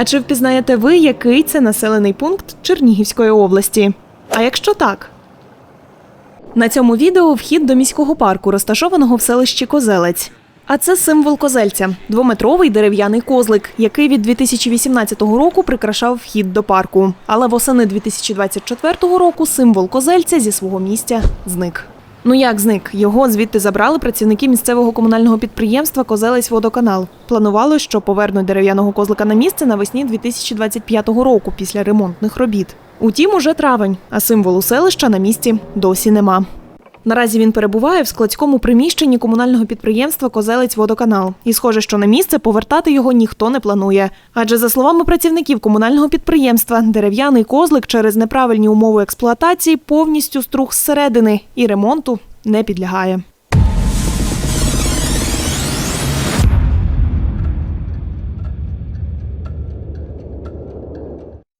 А чи впізнаєте ви, який це населений пункт Чернігівської області? А якщо так? На цьому відео вхід до міського парку, розташованого в селищі Козелець. А це символ козельця двометровий дерев'яний козлик, який від 2018 року прикрашав вхід до парку. Але восени 2024 року символ козельця зі свого місця зник. Ну як зник? Його звідти забрали працівники місцевого комунального підприємства Козелець Водоканал. Планувало, що повернуть дерев'яного козлика на місце навесні 2025 року після ремонтних робіт. Утім, уже травень, а символу селища на місці досі нема. Наразі він перебуває в складському приміщенні комунального підприємства Козелець Водоканал. І схоже, що на місце повертати його ніхто не планує. Адже за словами працівників комунального підприємства, дерев'яний козлик через неправильні умови експлуатації повністю струх зсередини і ремонту не підлягає.